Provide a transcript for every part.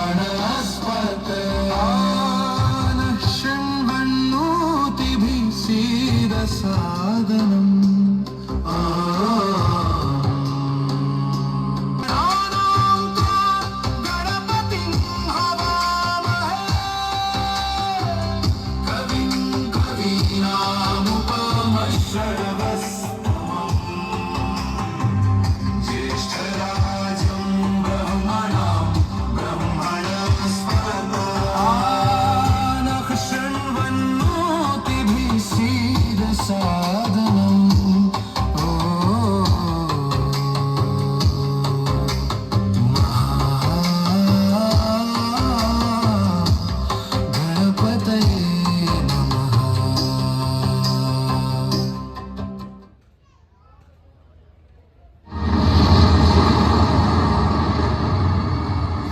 Ramana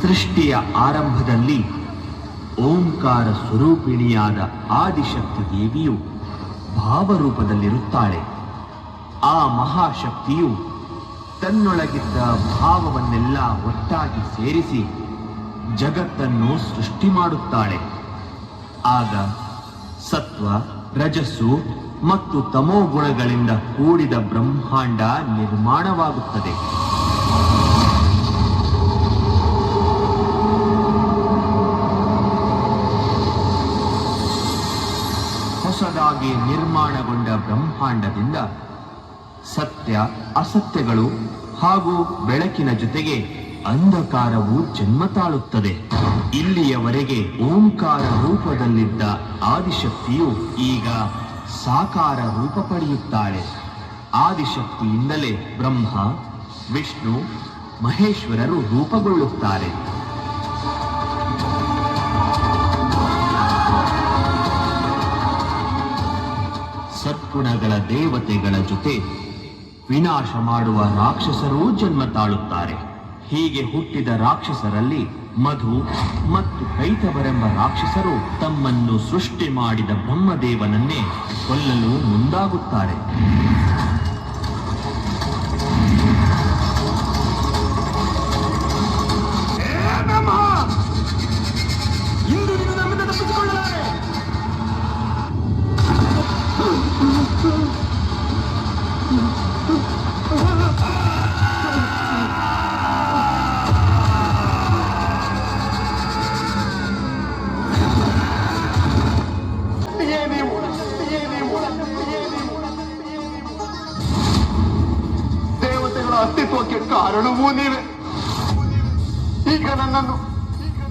ಸೃಷ್ಟಿಯ ಆರಂಭದಲ್ಲಿ ಓಂಕಾರ ಸ್ವರೂಪಿಣಿಯಾದ ಆದಿಶಕ್ತಿ ದೇವಿಯು ಭಾವರೂಪದಲ್ಲಿರುತ್ತಾಳೆ. ಆ ಮಹಾಶಕ್ತಿಯು ತನ್ನೊಳಗಿದ್ದ ಭಾವವನ್ನೆಲ್ಲ ಒಟ್ಟಾಗಿ ಸೇರಿಸಿ ಜಗತ್ತನ್ನು ಸೃಷ್ಟಿ ಮಾಡುತ್ತಾಳೆ. ಆಗ ಸತ್ವ, ರಜಸ್ಸು ಮತ್ತು ತಮೋ ಗುಣಗಳಿಂದ ಕೂಡಿದ ಬ್ರಹ್ಮಾಂಡ ನಿರ್ಮಾಣವಾಗುತ್ತದೆ. ನಿರ್ಮಾಣಗೊಂಡ ಬ್ರಹ್ಮಾಂಡದಿಂದ ಸತ್ಯ, ಅಸತ್ಯಗಳು ಹಾಗೂ ಬೆಳಕಿನ ಜೊತೆಗೆ ಅಂಧಕಾರವು ಜನ್ಮ ತಾಳುತ್ತದೆ. ಇಲ್ಲಿಯವರೆಗೆ ಓಂಕಾರ ರೂಪದಲ್ಲಿದ್ದ ಆದಿಶಕ್ತಿಯು ಈಗ ಸಾಕಾರ ರೂಪ ಪಡೆಯುತ್ತಾಳೆ. ಆದಿಶಕ್ತಿಯಿಂದಲೇ ಬ್ರಹ್ಮ, ವಿಷ್ಣು, ಮಹೇಶ್ವರರು ರೂಪುಗೊಳ್ಳುತ್ತಾರೆ. ಸದ್ಗುಣಗಳ ದೇವತೆಗಳ ಜೊತೆ ವಿನಾಶ ಮಾಡುವ ರಾಕ್ಷಸರೂ ಜನ್ಮ ತಾಳುತ್ತಾರೆ. ಹೀಗೆ ಹುಟ್ಟಿದ ರಾಕ್ಷಸರಲ್ಲಿ ಮಧು ಮತ್ತು ಕೈತವರೆಂಬ ರಾಕ್ಷಸರು ತಮ್ಮನ್ನು ಸೃಷ್ಟಿ ಮಾಡಿದ ಬ್ರಹ್ಮದೇವನನ್ನೇ ಕೊಲ್ಲಲು ಮುಂದಾಗುತ್ತಾರೆ.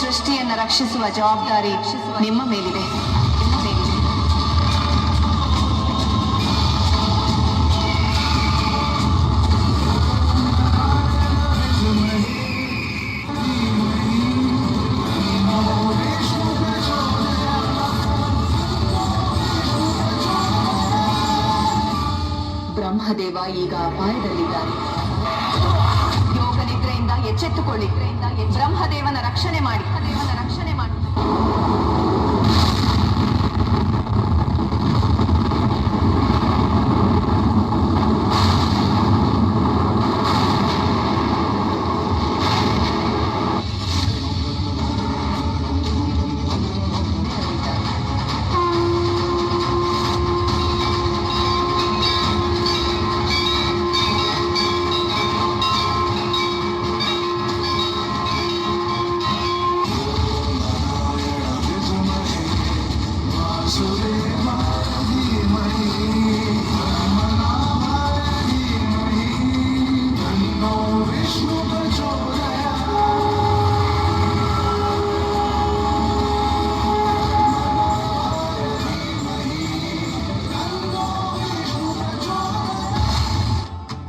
ಸೃಷ್ಟಿಯನ್ನ ರಕ್ಷಿಸುವ ಜವಾಬ್ದಾರಿ ನಿಮ್ಮ ಮೇಲಿದೆ. ಬ್ರಹ್ಮದೇವ ಈಗ ಅಪಾಯದಲ್ಲಿದ್ದಾರೆ ಯೋಗ ನಿದ್ರೆಯಿಂದ ಬ್ರಹ್ಮದೇವನ ರಕ್ಷಣೆ ಮಾಡಿ. ದೇವನ ರಕ್ಷಣೆ ಮಾಡಿ.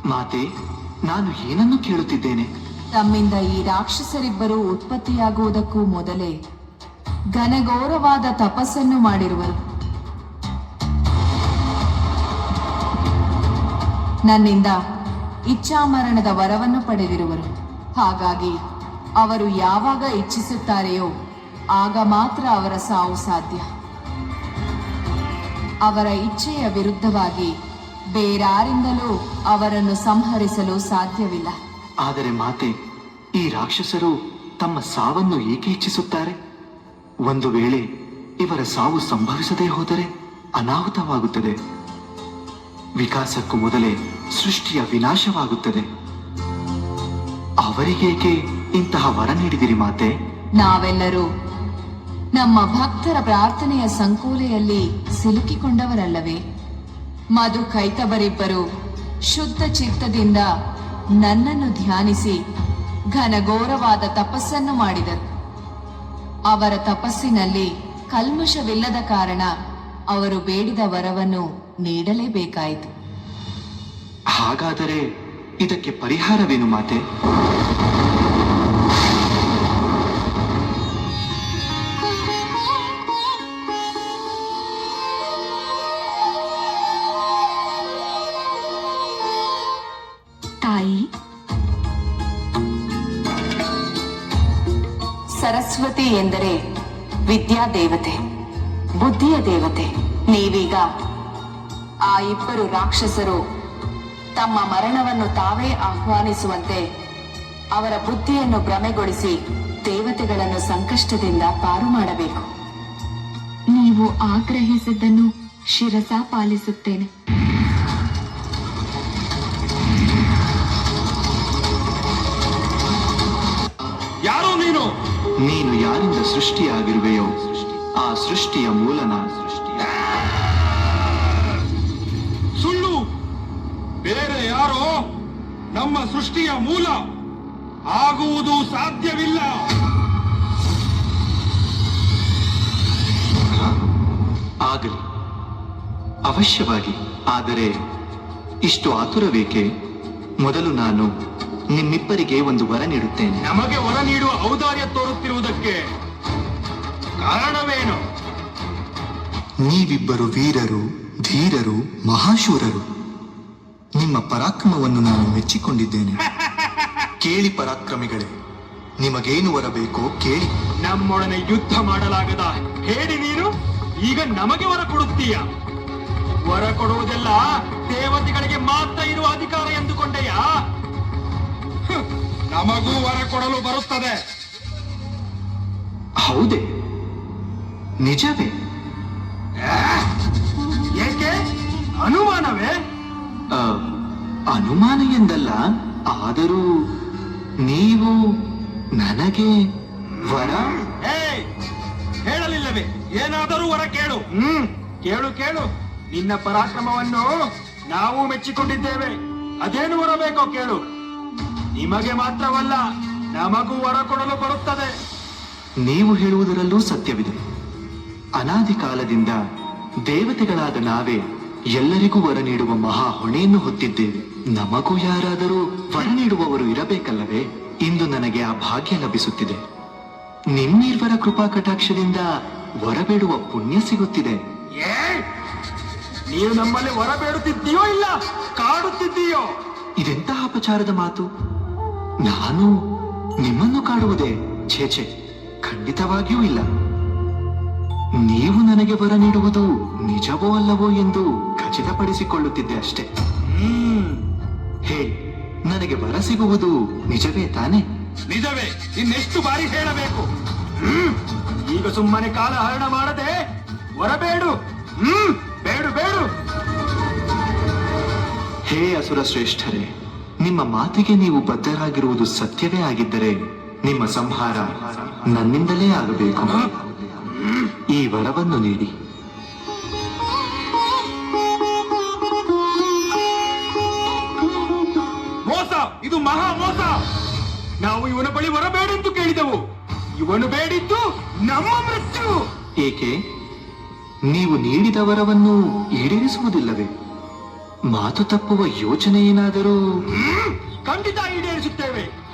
ಮಾತೆ, ನಾನು ಏನನ್ನು ಕೇಳುತ್ತಿದ್ದೇನೆ? ತಮ್ಮಿಂದ ಈ ರಾಕ್ಷಸರಿಬ್ಬರು ಉತ್ಪತ್ತಿಯಾಗುವುದಕ್ಕೂ ಮೊದಲೇ ಘನಗೌರವಾದ ತಪಸ್ಸನ್ನು ಮಾಡಿರುವರು. ನನ್ನಿಂದ ಇಚ್ಛಾಮರಣದ ವರವನ್ನು ಪಡೆದಿರುವರು. ಹಾಗಾಗಿ ಅವರು ಯಾವಾಗ ಇಚ್ಛಿಸುತ್ತಾರೆಯೋ ಆಗ ಮಾತ್ರ ಅವರ ಸಾವು ಸಾಧ್ಯ. ಅವರ ಇಚ್ಛೆಯ ವಿರುದ್ಧವಾಗಿ ಬೇರಾರಿಂದಲೂ ಅವರನ್ನು ಸಂಹರಿಸಲು ಸಾಧ್ಯವಿಲ್ಲ. ಆದರೆ ಮಾತೆ ಈ ರಾಕ್ಷಸರು ತಮ್ಮ ಸಾವನ್ನು ಏಕೆ ಇಚ್ಛಿಸುತ್ತಾರೆ ಒಂದು ವೇಳೆ ಇವರ ಸಾವು ಸಂಭವಿಸದೇ ಹೋದರೆ ಅನಾಹುತವಾಗುತ್ತದೆ. ವಿಕಾಸಕ್ಕೂ ಮೊದಲೇ ಸೃಷ್ಟಿಯ ವಿನಾಶವಾಗುತ್ತದೆ. ಅವರಿಗೇಕೆ ಇಂತಹ ವರ ನೀಡಿದಿರಿ ಮಾತೆ? ನಾವೆಲ್ಲರೂ ನಮ್ಮ ಭಕ್ತರ ಪ್ರಾರ್ಥನೆಯ ಸಂಕೋಲೆಯಲ್ಲಿ ಸಿಲುಕಿಕೊಂಡವರಲ್ಲವೇ? ಮಧು ಕೈತಬರಿಬ್ಬರು ಶುದ್ಧ ಚಿತ್ತದಿಂದ ನನ್ನನ್ನು ಧ್ಯಾನಿಸಿ ಘನಘೋರವಾದ ತಪಸ್ಸನ್ನು ಮಾಡಿದರು. ಅವರ ತಪಸ್ಸಿನಲ್ಲಿ ಕಲ್ಮಶವಿಲ್ಲದ ಕಾರಣ ಅವರು ಬೇಡಿದ ವರವನ್ನು ನೀಡಲೇಬೇಕಾಯಿತು. ಹಾಗಾದರೆ ಇದಕ್ಕೆ ಪರಿಹಾರವೇನು ಮಾತೆ? ಸರಸ್ವತಿ ಎಂದರೆ ವಿದ್ಯಾ ದೇವತೆ, ಬುದ್ಧಿಯ ದೇವತೆ. ನೀವೀಗ ಆ ಇಬ್ಬರು ರಾಕ್ಷಸರು ತಮ್ಮ ಮರಣವನ್ನು ತಾವೇ ಆಹ್ವಾನಿಸುವಂತೆ ಅವರ ಬುದ್ಧಿಯನ್ನು ಭ್ರಮೆಗೊಳಿಸಿ ದೇವತೆಗಳನ್ನು ಸಂಕಷ್ಟದಿಂದ ಪಾರು ಮಾಡಬೇಕು. ನೀವು ಆಗ್ರಹಿಸಿದ್ದನ್ನು ಶಿರಸ ಪಾಲಿಸುತ್ತೇನೆ. ನೀನು ಯಾರಿಂದ ಸೃಷ್ಟಿಯಾಗಿರುವೆಯೋ ಆ ಸೃಷ್ಟಿಯ ಮೂಲನ. ಸುಳ್ಳು. ಬೇರೆ ಯಾರೋ ನಮ್ಮ ಸೃಷ್ಟಿಯ ಮೂಲ. ಆಗುವುದು ಸಾಧ್ಯವಿಲ್ಲ. ಆಗಲಿ. ಅವಶ್ಯವಾಗಿ. ಆದರೆ ಇಷ್ಟು ಆತುರಬೇಕೆ ಮೊದಲು ನಾನು ನಿಮ್ಮಿಬ್ಬರಿಗೆ ಒಂದು ವರ ನೀಡುತ್ತೇನೆ. ನಮಗೆ ವರ ನೀಡುವ ಔದಾರ್ಯ ತೋರುತ್ತಿರುವುದಕ್ಕೆ ಕಾರಣವೇನು? ನೀವಿಬ್ಬರು ವೀರರು ಧೀರರು ಮಹಾಶೂರರು. ನಿಮ್ಮ ಪರಾಕ್ರಮವನ್ನು ನಾನು ಮೆಚ್ಚಿಕೊಂಡಿದ್ದೇನೆ. ಕೇಳಿ ಪರಾಕ್ರಮಿಗಳೇ ನಿಮಗೇನು ವರಬೇಕೋ ಕೇಳಿ. ನಮ್ಮೊಡನೆ ಯುದ್ಧ ಮಾಡಲಾಗದ ಹೇಳಿ ನೀನು ಈಗ ನಮಗೆ ವರ ಕೊಡುತ್ತೀಯ? ವರ ಕೊಡುವುದೆಲ್ಲ ದೇವತೆಗಳಿಗೆ ಮಾತ್ರ ಇರುವ ಅಧಿಕಾರ ಎಂದುಕೊಂಡೆಯ? ನಮಗೂ ವರ ಕೊಡಲು ಬರುತ್ತದೆ. ಹೌದೇ? ನಿಜವೇ? ಏಕೆ? ಅನುಮಾನವೇ? ಅನುಮಾನ ಎಂದಲ್ಲ ಆದರೂ ನೀವು ನನಗೆ ವರ? ಹೇಳಲಿಲ್ಲವೇ? ಏನಾದರೂ ವರ ಕೇಳು. ಹ್ಮ್. ಕೇಳು ಕೇಳು. ನಿನ್ನ ಪರಾಕ್ರಮವನ್ನು ನಾವು ಮೆಚ್ಚಿಕೊಂಡಿದ್ದೇವೆ. ಅದೇನು ವರ ಬೇಕೋ ಕೇಳು. ನಿಮಗೆ ಮಾತ್ರವಲ್ಲ ನಮಗೂ ವರ ಕೊಡಲು ಬರುತ್ತದೆ. ನೀವು ಹೇಳುವುದರಲ್ಲೂ ಸತ್ಯವಿದೆ. ಅನಾದಿ ಕಾಲದಿಂದ ದೇವತೆಗಳಾದ ನಾವೇ ಎಲ್ಲರಿಗೂ ವರ ನೀಡುವ ಮಹಾ ಹೊಣೆಯನ್ನು ಹೊತ್ತಿದ್ದೇವೆ. ನಮಗೂ ಯಾರಾದರೂ ವರ ನೀಡುವವರು ಇರಬೇಕಲ್ಲವೇ? ಇಂದು ನನಗೆ ಆ ಭಾಗ್ಯ ಲಭಿಸುತ್ತಿದೆ. ನಿಮ್ಮಿರ್ವರ ಕೃಪಾ ಕಟಾಕ್ಷದಿಂದ ವರ ಬೇಡುವ ಪುಣ್ಯ ಸಿಗುತ್ತಿದೆ. ಏ ನೀನು ನಮ್ಮಲ್ಲಿ ವರ ಬೇಡುತ್ತಿದ್ದೀಯೋ ಇಲ್ಲ? ಕಾಡುತ್ತಿದ್ದೀಯೋ? ಇದೆಂತಹ ಅಪಚಾರದ ಮಾತು? ನಾನು ನಿಮ್ಮನ್ನು ಕಾಡುವುದೇ ಛೇ ಛೇ ಖಂಡಿತವಾಗಿಯೂ ಇಲ್ಲ. ನೀವು ನನಗೆ ವರ ನೀಡುವುದು ನಿಜವೋ ಅಲ್ಲವೋ ಎಂದು ಖಚಿತಪಡಿಸಿಕೊಳ್ಳುತ್ತಿದ್ದೆ ಅಷ್ಟೇ. ಹೇ ನನಗೆ ವರ ಸಿಗುವುದು ನಿಜವೇ ತಾನೆ? ನಿಜವೇ. ಇನ್ನೆಷ್ಟು ಬಾರಿ ಹೇಳಬೇಕು? ಈಗ ಸುಮ್ಮನೆ ಕಾಲ ಹರಣ ಮಾಡದೆ ಹೊರಬೇಡು ಹ್ಮ್. ಬೇಡು ಬೇಡು. ಹೇ ಅಸುರ ಶ್ರೇಷ್ಠರೇ ನಿಮ್ಮ ಮಾತಿಗೆ ನೀವು ಬದ್ಧರಾಗಿರುವುದು ಸತ್ಯವೇ ಆಗಿದ್ದರೆ ನಿಮ್ಮ ಸಂಹಾರ ನನ್ನಿಂದಲೇ ಆಗಬೇಕು. ಈ ವರವನ್ನು ನೀಡಿ. ಮೋಸ! ಇದು ಮಹಾ ಮೋಸ! ನಾವು ಇವನ ಬಳಿ ಬರಬೇಡೆಂದು ಕೇಳಿದೆವು. ಇವನು ಬೇಡಿದ್ದು ನಮ್ಮ ಮೃತ್ಯು. ಏಕೆ? ನೀವು ನೀಡಿದ ವರವನ್ನು ಈಡೇರಿಸುವುದಿಲ್ಲವೇ? ಮಾತು ತಪ್ಪುವ ಯೋಚನೆ ಏನಾದರೂ? ಖಂಡಿತ ಈಡೇರಿಸುತ್ತೇವೆ.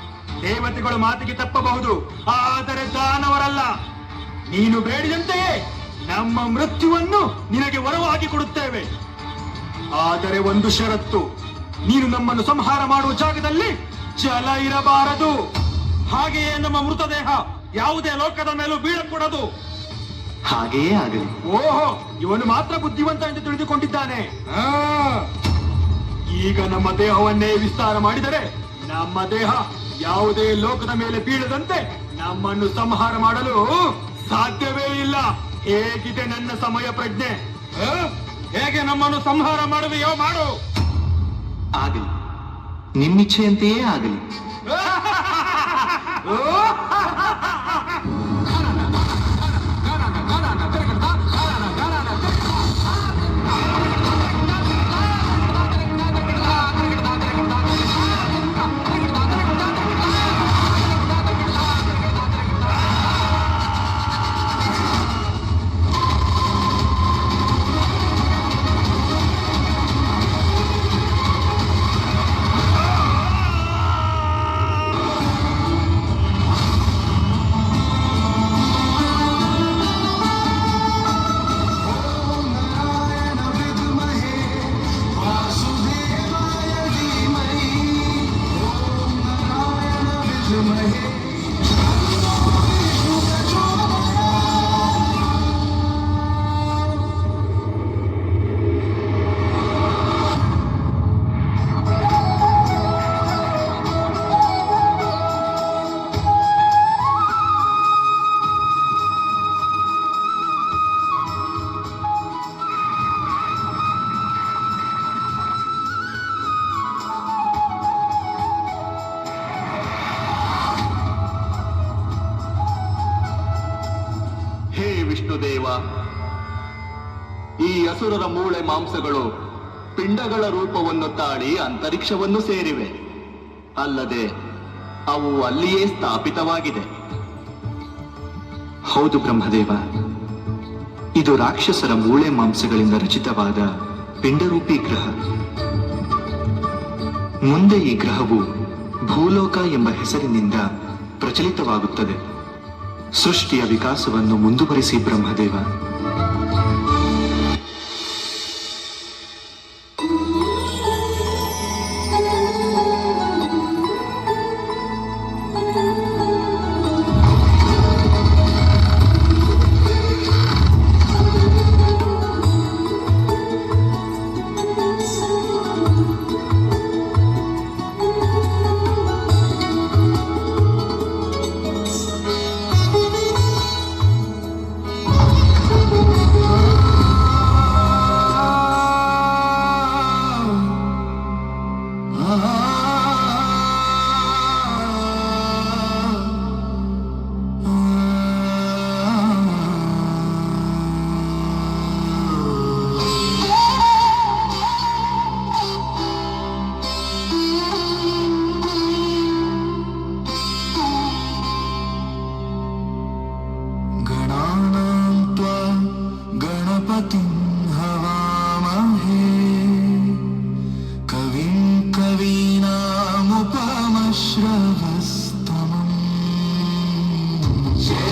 ದೇವತೆಗಳು ಮಾತಿಗೆ ತಪ್ಪಬಹುದು ಆದರೆ ದಾನವರಲ್ಲ. ನೀನು ಬೇಡಿದಂತೆಯೇ ನಮ್ಮ ಮೃತ್ಯುವನ್ನು ನಿನಗೆ ವರವಾಗಿ ಕೊಡುತ್ತೇವೆ. ಆದರೆ ಒಂದು ಷರತ್ತು ನೀನು ನಮ್ಮನ್ನು ಸಂಹಾರ ಮಾಡುವ ಜಾಗದಲ್ಲಿ ಜಲ ಇರಬಾರದು. ಹಾಗೆಯೇ ನಮ್ಮ ಮೃತದೇಹ ಯಾವುದೇ ಲೋಕದ ಮೇಲೂ ಬೀಳಕೂಡದು. ಹಾಗೆಯೇ ಆಗಲಿ. ಓಹೋ ಇವನು ಮಾತ್ರ ಬುದ್ಧಿವಂತ ಎಂದು ತಿಳಿದುಕೊಂಡಿದ್ದಾನೆ. ಆ. ಈಗ ನಮ್ಮ ದೇಹವನ್ನೇ ವಿಸ್ತಾರ ಮಾಡಿದರೆ ನಮ್ಮ ದೇಹ ಯಾವುದೇ ಲೋಕದ ಮೇಲೆ ಬೀಳದಂತೆ ನಮ್ಮನ್ನು ಸಂಹಾರ ಮಾಡಲು ಸಾಧ್ಯವೇ ಇಲ್ಲ. ಹೇಗಿದೆ ನನ್ನ ಸಮಯ ಪ್ರಜ್ಞೆ? ಹೇಗೆ ನಮ್ಮನ್ನು ಸಂಹಾರ ಮಾಡುವೆಯೋ ಮಾಡು. ಆಗಲಿ. ನಿಮ್ಮಿಚ್ಛೆಯಂತೆಯೇ ಆಗಲಿ. ವಿಷ್ಣುದೇವ ಈ ಅಸುರರ ಮೂಳೆ ಮಾಂಸಗಳು ಪಿಂಡಗಳ ರೂಪವನ್ನು ತಾಳಿ ಅಂತರಿಕ್ಷವನ್ನು ಸೇರಿವೆ. ಅಲ್ಲದೆ ಅವು ಅಲ್ಲಿಯೇ ಸ್ಥಾಪಿತವಾಗಿದೆ. ಹೌದು ಬ್ರಹ್ಮದೇವ. ಇದು ರಾಕ್ಷಸರ ಮೂಳೆ ಮಾಂಸಗಳಿಂದ ರಚಿತವಾದ ಪಿಂಡರೂಪಿ ಗ್ರಹ. ಮುಂದೆ ಈ ಗ್ರಹವು ಭೂಲೋಕ ಎಂಬ ಹೆಸರಿನಿಂದ ಪ್ರಚಲಿತವಾಗುತ್ತದೆ. ಸೃಷ್ಟಿಯ ವಿಕಾಸವನ್ನು ಮುಂದುವರಿಸಿ ಬ್ರಹ್ಮದೇವ.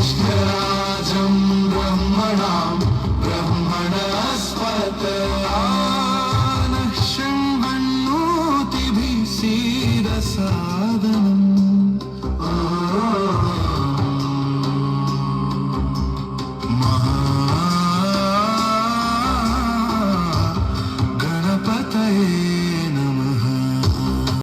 ज्येष्ठराजं ब्रह्मणां ब्रह्मणस्पत आनः शृण्वन्नोतिभिः सीदसादन